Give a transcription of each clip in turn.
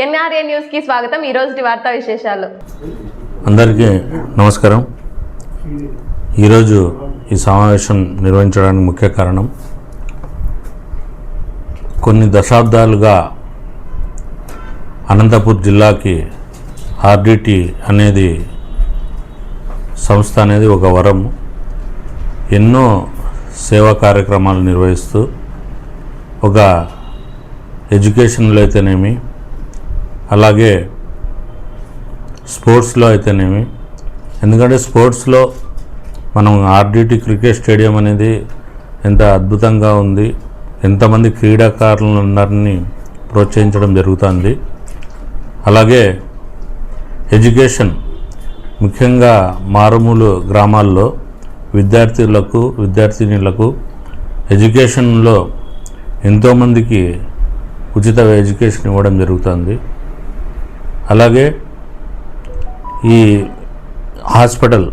NRA న్యూస్కి స్వాగతం. ఈ రోజు వార్తా విశేషాలు. అందరికీ నమస్కారం. ఈరోజు ఈ సమావేశం నిర్వహించడానికి ముఖ్య కారణం కొన్ని దశాబ్దాలుగా అనంతపూర్ జిల్లాకి ఆర్డిటి అనేది సంస్థ అనేది ఒక వరం. ఎన్నో సేవా కార్యక్రమాలు నిర్వహిస్తూ ఒక ఎడ్యుకేషన్లో అయితేనేమి అలాగే స్పోర్ట్స్లో అయితేనేమి. ఎందుకంటే స్పోర్ట్స్లో మనం ఆర్డిటి క్రికెట్ స్టేడియం అనేది ఎంత అద్భుతంగా ఉంది ఎంతమంది క్రీడాకారులందరినీ ప్రోత్సహించడం జరుగుతుంది. అలాగే ఎడ్యుకేషన్ ముఖ్యంగా మారుమూలు గ్రామాల్లో విద్యార్థులకు విద్యార్థినులకు ఎడ్యుకేషన్లో ఎంతోమందికి ఉచిత ఎడ్యుకేషన్ ఇవ్వడం జరుగుతుంది. అలాగే ఈ హాస్పిటల్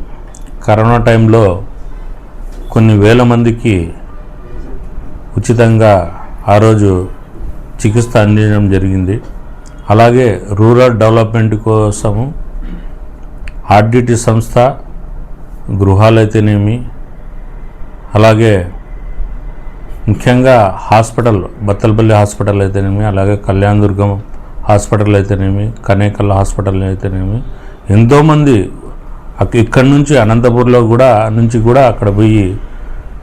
కరోనా టైంలో కొన్ని వేల మందికి ఉచితంగా ఆ రోజు చికిత్స అందించడం జరిగింది. అలాగే రూరల్ డెవలప్మెంట్ కోసము ఆర్డిటి సంస్థ గృహాలైతేనేమి అలాగే ముఖ్యంగా హాస్పిటల్ బత్తలపల్లి హాస్పిటల్ అయితేనేమి అలాగే కళ్యాణదుర్గం హాస్పిటల్ అయితేనేమి కనేకల్ హాస్పిటల్ అయితేనేమి ఎంతోమంది ఇక్కడి నుంచి అనంతపూర్లో కూడా నుంచి కూడా అక్కడ పోయి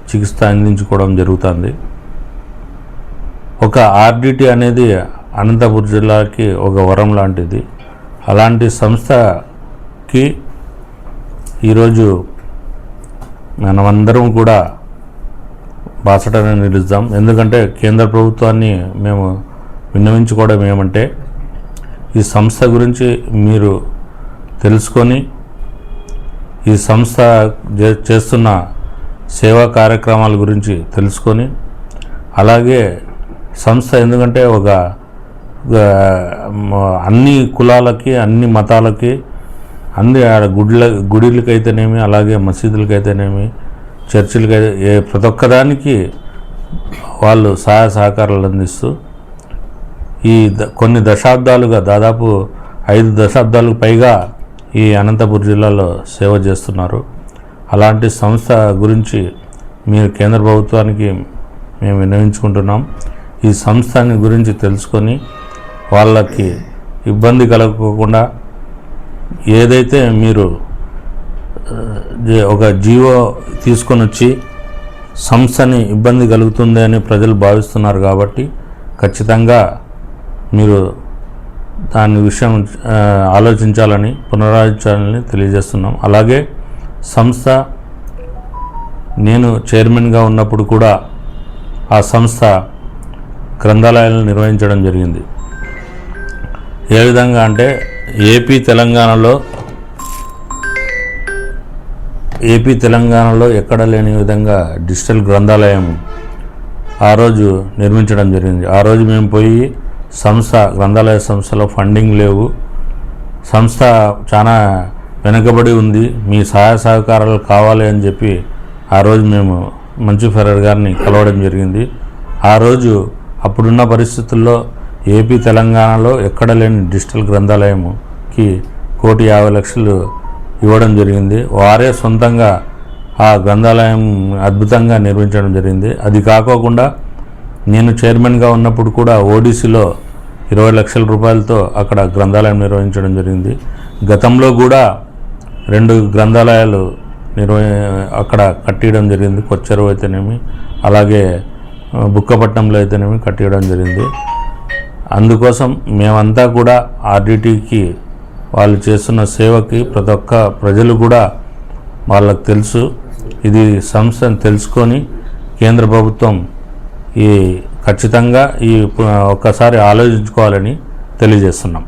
చికిత్స అందించుకోవడం జరుగుతుంది. ఒక ఆర్డిటి అనేది అనంతపూర్ జిల్లాకి ఒక వరం లాంటిది. అలాంటి సంస్థకి ఈరోజు మనమందరం కూడా బాసటనే నిలుద్దాం. ఎందుకంటే కేంద్ర ప్రభుత్వాన్ని మేము విన్నవించుకోవడం ఏమంటే ఈ సంస్థ గురించి మీరు తెలుసుకొని ఈ సంస్థ చే- చేస్తున్న సేవా కార్యక్రమాల గురించి తెలుసుకొని అలాగే సంస్థ ఎందుకంటే ఒక అన్ని కులాలకి అన్ని మతాలకి అన్ని ఆడ గుడిల గుడిలకైతేనేమి అలాగే మసీదులకైతేనేమి చర్చిలకైతే ఏ ప్రతి ఒక్కదానికి వాళ్ళు సహాయ సహకారాలు అందిస్తూ ఈ ద- కొన్ని దశాబ్దాలుగా దాదాపు ఐదు దశాబ్దాలకు పైగా ఈ అనంతపురం జిల్లాలో సేవ చేస్తున్నారు. అలాంటి సంస్థ గురించి మీరు కేంద్ర ప్రభుత్వానికి మేము విన్నవించుకుంటున్నాం. ఈ సంస్థని గురించి తెలుసుకొని వాళ్ళకి ఇబ్బంది కలగకుండా ఏదైతే మీరు ఒక జీవో తీసుకొని వచ్చి సంస్థని ఇబ్బంది కలుగుతుంది అని ప్రజలు భావిస్తున్నారు కాబట్టి ఖచ్చితంగా మీరు దాని విషయం ఆలోచించాలని పునరాలోచించాలని తెలియజేస్తున్నాం. అలాగే సంస్థ నేను చైర్మన్గా ఉన్నప్పుడు కూడా ఆ సంస్థ గ్రంథాలయాలను నిర్వహించడం జరిగింది. ఏ విధంగా అంటే ఏపీ తెలంగాణలో ఏపీ తెలంగాణలో ఎక్కడ లేని విధంగా డిజిటల్ గ్రంథాలయం ఆ రోజు నిర్మించడం జరిగింది. ఆ రోజు మేము పోయి సంస్థ గ్రంథాలయ సంస్థలో ఫండింగ్ లేవు. సంస్థ చాలా వెనుకబడి ఉంది. మీ సహాయ సహకారాలు కావాలి అని చెప్పి ఆ రోజు మేము మంచు ఫెరర్ గారిని కలవడం జరిగింది. ఆ రోజు అప్పుడున్న పరిస్థితుల్లో ఏపీ తెలంగాణలో ఎక్కడ లేని డిజిటల్ గ్రంథాలయంకి కోటి యాభై లక్షలు ఇవ్వడం జరిగింది. వారే సొంతంగా ఆ గ్రంథాలయం అద్భుతంగా నిర్మించడం జరిగింది. అది కాకోకుండా నేను చైర్మన్గా ఉన్నప్పుడు కూడా ఓడిసిలో ఇరవై లక్షల రూపాయలతో అక్కడ గ్రంథాలయం నిర్వహించడం జరిగింది. గతంలో కూడా రెండు గ్రంథాలయాలు నిర్వ అక్కడ కట్టియడం జరిగింది. కొచ్చెరువు అయితేనేమి అలాగే బుక్కపట్నంలో అయితేనేమి కట్టియడం జరిగింది. అందుకోసం మేమంతా కూడా ఆర్డిటీకి వాళ్ళు చేస్తున్న సేవకి ప్రతి ఒక్క ప్రజలు కూడా వాళ్ళకు తెలుసు. ఇది సంస్థను తెలుసుకొని కేంద్ర ప్రభుత్వం ఈ ఖచ్చితంగా ఈ ఒక్కసారి ఆలోచించుకోవాలని తెలియజేస్తున్నాం.